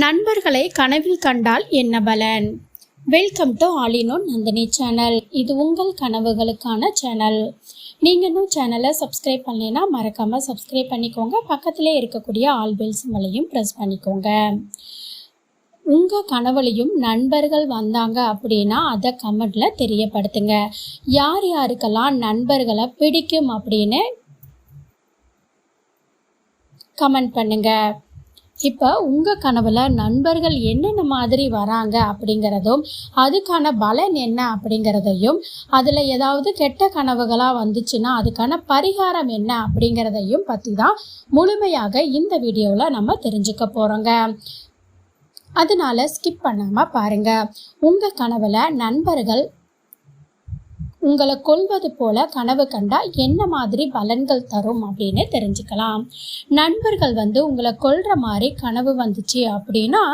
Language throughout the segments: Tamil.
நண்பர்களை கனவில் கண்டால் என்ன பலன்? வெல்கம் டு ஆலினோ நந்தினி சேனல் இது உங்கள் கனவுகளுக்கான சேனல் நீங்கள் இன்னும் சேனலை சப்ஸ்கிரைப் பண்ணலைன்னா மறக்காமல் சப்ஸ்கிரைப் பண்ணிக்கோங்க. பக்கத்திலே இருக்கக்கூடிய ஆல் பெல் சிம்பலையும் ப்ரெஸ் பண்ணிக்கோங்க. உங்கள் கனவுலையும் நண்பர்கள் வந்தாங்க அப்படின்னா அதை கமெண்டில் தெரியப்படுத்துங்க. யார் யாருக்கெல்லாம் நண்பர்களை பிடிக்கும் அப்படின்னு கமெண்ட் பண்ணுங்கள் இப்போ உங்கள் கனவில் நண்பர்கள் என்னென்ன மாதிரி வராங்க அப்படிங்கிறதும் அதுக்கான பலன் என்ன அப்படிங்கிறதையும் அதில் ஏதாவது கெட்ட கனவுகளாக வந்துச்சுன்னா அதுக்கான பரிகாரம் என்ன அப்படிங்கிறதையும் பற்றி தான் முழுமையாக இந்த வீடியோவில் நம்ம தெரிஞ்சுக்க போகிறோங்க அதனால ஸ்கிப் பண்ணாமல் பாருங்கள் உங்கள் கனவில் நண்பர்கள் உங்களை கொள்வது போல கனவு கண்டா என்ன மாதிரி பலன்கள் தரும் அப்படின்னு தெரிஞ்சுக்கலாம். நண்பர்கள் வந்து உங்களை கொள்ற மாதிரி கனவு வந்துச்சு அப்படின்னா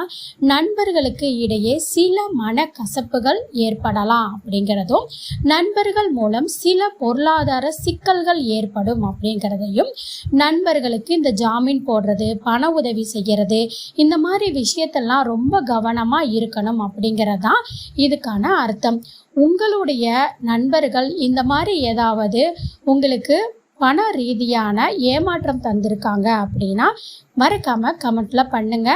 நண்பர்களுக்கு இடையே சில மனக்கசப்புகள் ஏற்படலாம் அப்படிங்கிறதும் நண்பர்கள் மூலம் சில பொருளாதார சிக்கல்கள் ஏற்படும் அப்படிங்கிறதையும் நண்பர்களுக்கு இந்த ஜாமீன் போடுறது பண உதவி செய்கிறது இந்த மாதிரி விஷயத்தெல்லாம் ரொம்ப கவனமாக இருக்கணும் அப்படிங்கிறதான் இதுக்கான அர்த்தம். உங்களுடைய நண்பர் நண்பர்கள் இந்த மாதிரி ஏதாவது உங்களுக்கு பண ரீதியான ஏமாற்றம் தந்திருக்காங்க அப்படின்னா மறக்காம கமெண்ட்ல பண்ணுங்க.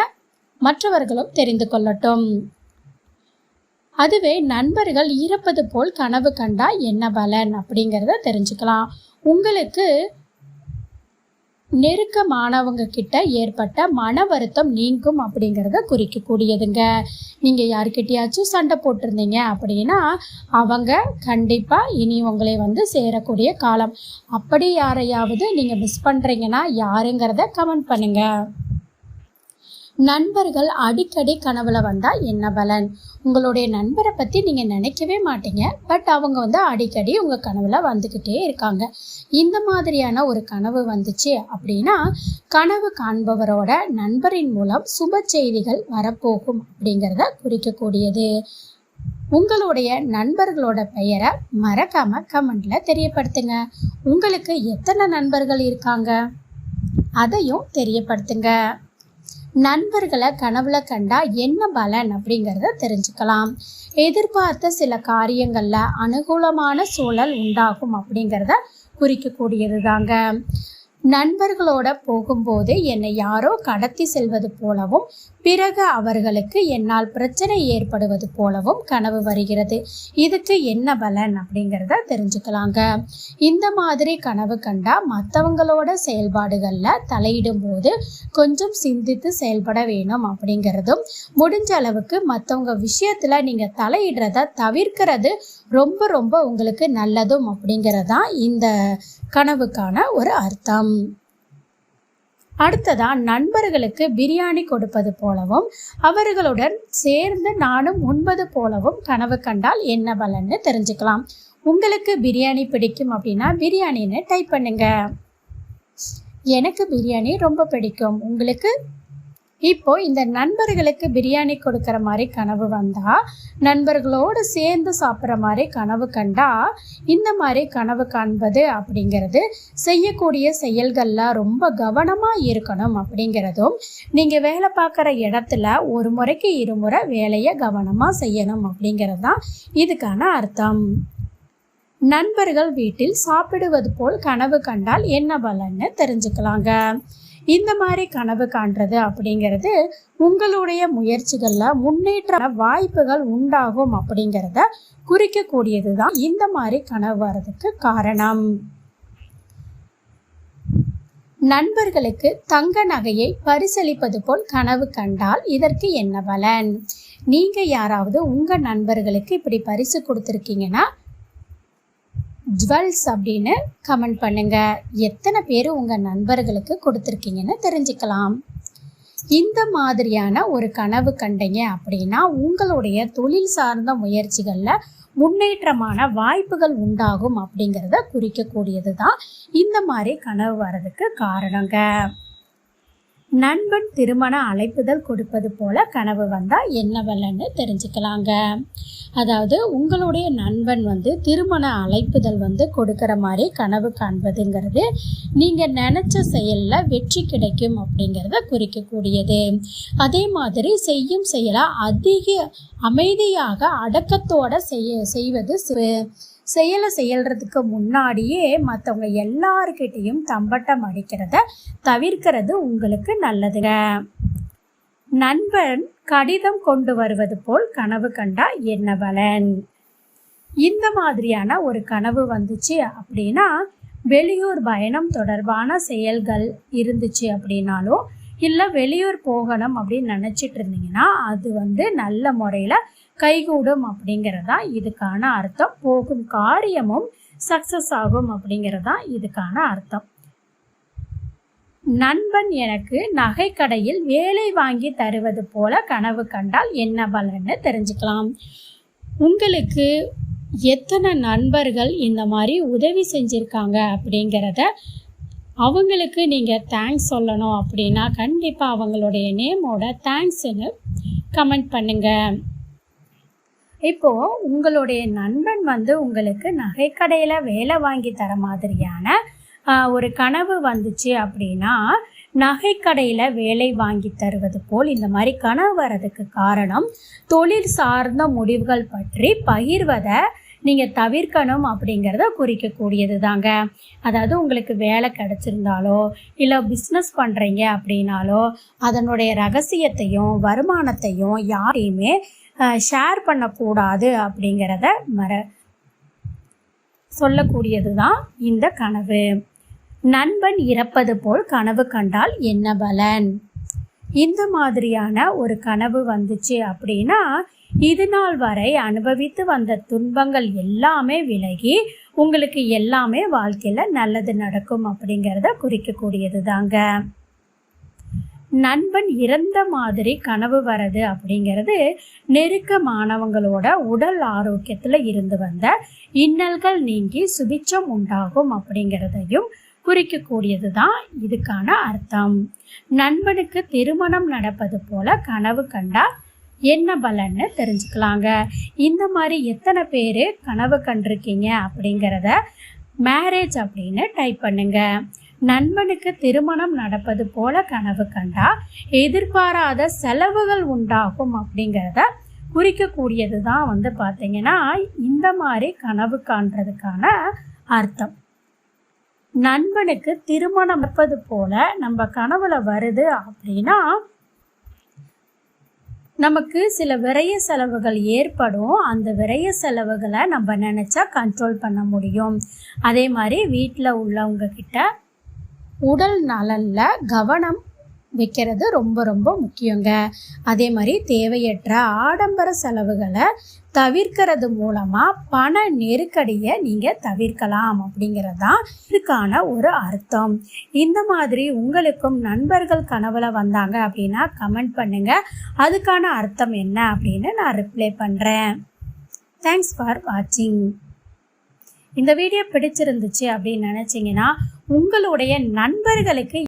மற்றவர்களும் தெரிந்து கொள்ளட்டும். அதுவே நண்பர்கள் இறப்பது போல் கனவு கண்டா என்ன பலன் அப்படிங்கிறத தெரிஞ்சுக்கலாம். உங்களுக்கு நெருக்கமானவங்க கிட்ட ஏற்பட்ட மன வருத்தம் நீங்கும் அப்படிங்கிறத குறிக்கக்கூடியதுங்க. நீங்கள் யாருக்கிட்டையாச்சும் சண்டை போட்டிருந்தீங்க அப்படின்னா அவங்க கண்டிப்பாக இனி உங்களை வந்து சேரக்கூடிய காலம். அப்படி யாரையாவது நீங்கள் மிஸ் பண்ணுறீங்கன்னா யாருங்கிறத கமெண்ட் பண்ணுங்கள் நண்பர்கள் அடிக்கடி கனவுல வந்தால் என்ன பலன்? உங்களுடைய நண்பரை பற்றி நீங்கள் நினைக்கவே மாட்டீங்க. பட் அவங்க வந்து அடிக்கடி உங்கள் கனவுல வந்துக்கிட்டே இருக்காங்க. இந்த மாதிரியான ஒரு கனவு வந்துச்சு அப்படின்னா கனவு காண்பவரோட நண்பரின் மூலம் சுப செய்திகள் வரப்போகும் அப்படிங்கிறத குறிக்கக்கூடியது. உங்களுடைய நண்பர்களோட பெயரை மறக்காம கமெண்ட்ல தெரியப்படுத்துங்க. உங்களுக்கு எத்தனை நண்பர்கள் இருக்காங்க? அதையும் தெரியப்படுத்துங்க. நண்பர்களை கனவுல கண்டா என்ன பலன் அப்படிங்கிறத தெரிஞ்சுக்கலாம். எதிர்பார்த்த சில காரியங்களில் அனுகூலமான சூழல் உண்டாகும் அப்படிங்கிறத குறிக்கக்கூடியது தாங்க நண்பர்களோட போகும்போது என்னை யாரோ கடத்தி செல்வது போலவும் பிறகு அவர்களுக்கு என்னால் பிரச்சனை ஏற்படுவது போலவும் கனவு வருகிறது. இதுக்கு என்ன பலன் அப்படிங்கிறத தெரிஞ்சுக்கலாங்க. இந்த மாதிரி கனவு கண்டா மற்றவங்களோட செயல்பாடுகளில் தலையிடும் போது கொஞ்சம் சிந்தித்து செயல்பட வேணும் அப்படிங்கிறதும் முடிஞ்ச அளவுக்கு மற்றவங்க விஷயத்தில் நீங்கள் தலையிடுறத தவிர்க்கிறது ரொம்ப ரொம்ப உங்களுக்கு நல்லதும் அப்படிங்கிறதான் இந்த கனவுக்கான ஒரு அர்த்தம். அடுத்ததா நண்பர்களுக்கு பிரியாணி கொடுப்பது போலவும் அவர்களுடன் சேர்ந்து நானும் உண்பது போலவும் கனவு கண்டால் என்ன பலன்னு தெரிஞ்சுக்கலாம். உங்களுக்கு பிரியாணி பிடிக்கும் அப்படின்னா பிரியாணின்னு டைப் பண்ணுங்க. எனக்கு பிரியாணி ரொம்ப பிடிக்கும். உங்களுக்கு? இப்போ இந்த நண்பர்களுக்கு பிரியாணி கொடுக்குற மாதிரி கனவு வந்தா நண்பர்களோடு சேர்ந்து சாப்பிட்ற மாதிரி கனவு கண்டா இந்த மாதிரி கனவு காண்பது அப்படிங்கிறது செய்யக்கூடிய செயல்களில் ரொம்ப கவனமாக இருக்கணும் அப்படிங்கிறதும் நீங்கள் வேலை பார்க்குற இடத்துல ஒரு முறைக்கு இருமுறை வேலையை கவனமாக செய்யணும் அப்படிங்கிறது தான் இதுக்கான அர்த்தம். நண்பர்கள் வீட்டில் சாப்பிடுவது போல் கனவு கண்டால் என்ன பலன்னு தெரிஞ்சுக்கலாங்க. இந்த மாதிரி கனவு காண்றது அப்படிங்கிறது உங்களுடைய முயற்சிகளில் முன்னேற்ற வாய்ப்புகள் உண்டாகும் அப்படிங்கிறத குறிக்கக்கூடியது தான் இந்த மாதிரி கனவு வர்றதுக்கு காரணம். நண்பர்களுக்கு தங்க நகையை பரிசளிப்பது போல் கனவு கண்டால் இதற்கு என்ன பலன்? நீங்கள் யாராவது உங்கள் நண்பர்களுக்கு இப்படி பரிசு கொடுத்துருக்கீங்கன்னா ஜுவல்ஸ் அப்படின்னு கமெண்ட் பண்ணுங்க. எத்தனை பேர் உங்கள் நண்பர்களுக்கு கொடுத்துருக்கீங்கன்னு தெரிஞ்சுக்கலாம். இந்த மாதிரியான ஒரு கனவு கண்டீங்க அப்படின்னா உங்களுடைய தொழில் சார்ந்த முயற்சிகளில் முன்னேற்றமான வாய்ப்புகள் உண்டாகும் அப்படிங்கிறத குறிக்கக்கூடியது தான் இந்த மாதிரி கனவு வர்றதுக்கு காரணங்க. நண்பன் திருமண அழைப்புதல் கொடுப்பது போல கனவு வந்தால் என்ன தெரிஞ்சுக்கலாங்க. அதாவது உங்களுடைய நண்பன் வந்து திருமண அழைப்புதல் வந்து கொடுக்குற மாதிரி கனவு காண்பதுங்கிறது நீங்கள் நினச்ச செயலில் வெற்றி கிடைக்கும் அப்படிங்கிறத குறிக்கக்கூடியது. அதே மாதிரி செய்யும் செயலாக அதிக அமைதியாக அடக்கத்தோடு செய்ய செய்வது செயலை செய்யறதுக்கு முன்னாடியே மற்றவங்க எல்லாருக்கிட்டேயும் தம்பட்டம் அடிக்கிறத தவிர்க்கிறது உங்களுக்கு நல்லதுங்க. நண்பன் கடிதம் கொண்டு வருவது போல் கனவு கண்டா என்ன பலன்? இந்த மாதிரியான ஒரு கனவு வந்துச்சு அப்படின்னா வெளியூர் பயணம் தொடர்பான செயல்கள் இருந்துச்சு அப்படின்னாலும் இல்லை வெளியூர் போகணும் அப்படின்னு நினச்சிட்டு இருந்தீங்கன்னா அது வந்து நல்ல முறையில் கைகூடும் அப்படிங்கிறதா இதுக்கான அர்த்தம். போகும் காரியமும் சக்ஸஸ் ஆகும் அப்படிங்கிறதா இதுக்கான அர்த்தம். நண்பன் எனக்கு நகைக்கடையில் வேலை வாங்கி தருவது போல கனவு கண்டால் என்ன பலன்னு தெரிஞ்சுக்கலாம். உங்களுக்கு எத்தனை நண்பர்கள் இந்த மாதிரி உதவி செஞ்சுருக்காங்க அப்படிங்கிறத அவங்களுக்கு நீங்கள் தேங்க்ஸ் சொல்லணும் அப்படின்னா கண்டிப்பாக அவங்களுடைய நேமோட தேங்க்ஸ்னு கமெண்ட் பண்ணுங்கள் இப்போது உங்களுடைய நண்பன் வந்து உங்களுக்கு நகைக்கடையில் வேலை வாங்கி தர மாதிரியான ஒரு கனவு வந்துச்சு அப்படின்னா நகைக்கடையில் வேலை வாங்கி தருவது போல் இந்த மாதிரி கனவு வர்றதுக்கு காரணம் தொழில் சார்ந்த முடிவுகள் பற்றி பகிர்வதை நீங்கள் தவிர்க்கணும் அப்படிங்கிறத குறிக்கக்கூடியது தாங்க அதாவது உங்களுக்கு வேலை கிடச்சிருந்தாலோ இல்லை பிஸ்னஸ் பண்ணுறீங்க அப்படின்னாலோ அதனுடைய ரகசியத்தையும் வருமானத்தையும் யாரையுமே ஷேர் பண்ணக்கூடாது அப்படிங்கிறத மற சொல்லக்கூடியது தான் இந்த கனவு. நண்பன் இறப்பது போல் கனவு கண்டால் என்ன பலன்? இந்த மாதிரியான ஒரு கனவு வந்துச்சு அப்படின்னா இது நாள் வரை அனுபவித்து வந்த துன்பங்கள் எல்லாமே விலகி உங்களுக்கு எல்லாமே வாழ்க்கையில் நல்லது நடக்கும் அப்படிங்கிறத குறிக்கக்கூடியது தாங்க நண்பன் இறந்த மாதிரி கனவு வரது அப்படிங்கிறது நெருக்கமானவங்களோட உடல் ஆரோக்கியத்தில் இருந்து வந்த இன்னல்கள் நீங்கி சுபிச்சம் உண்டாகும் அப்படிங்கிறதையும் குறிக்கக்கூடியது தான் இதுக்கான அர்த்தம். நண்பனுக்கு திருமணம் நடப்பது போல கனவு கண்டா என்ன பலன்னு தெரிஞ்சுக்கலாங்க. இந்த மாதிரி எத்தனை பேர் கனவு கண்டிருக்கீங்க அப்படிங்கிறத மேரேஜ் அப்படின்னு டைப் பண்ணுங்க. நண்பனுக்கு திருமணம் நடப்பது போல கனவு கண்டா எதிர்பாராத செலவுகள் உண்டாகும் அப்படிங்கிறத குறிக்கக்கூடியது தான் வந்து பார்த்தீங்கன்னா இந்த மாதிரி கனவு காண்றதுக்கான அர்த்தம். நண்பனுக்கு திருமணம் நடப்பது போல நம்ம கனவுல வருது அப்படின்னா நமக்கு சில விரய செலவுகள் ஏற்படும். அந்த விரைய செலவுகளை நம்ம நினச்சா கண்ட்ரோல் பண்ண முடியும். அதே மாதிரி வீட்டில் உள்ளவங்க கிட்ட உடல் நலனில் கவனம் வைக்கிறது ரொம்ப ரொம்ப முக்கியங்க. அதே மாதிரி தேவையற்ற ஆடம்பர செலவுகளை தவிர்க்கிறது மூலமாக பண நெருக்கடியை நீங்கள் தவிர்க்கலாம் அப்படிங்கிறது தான் இதுக்கான ஒரு அர்த்தம். இந்த மாதிரி உங்களுக்கும் நண்பர்கள் கனவுல வந்தாங்க அப்படின்னா கமெண்ட் பண்ணுங்கள் அதுக்கான அர்த்தம் என்ன அப்படின்னு நான் ரிப்ளை பண்ணுறேன் தேங்க்ஸ் ஃபார் வாட்சிங் இந்த வீடியோ பிடிச்சிருந்துச்சு அப்படின்னு நினச்சிங்கன்னா உங்களுடைய நண்பர்களுக்கு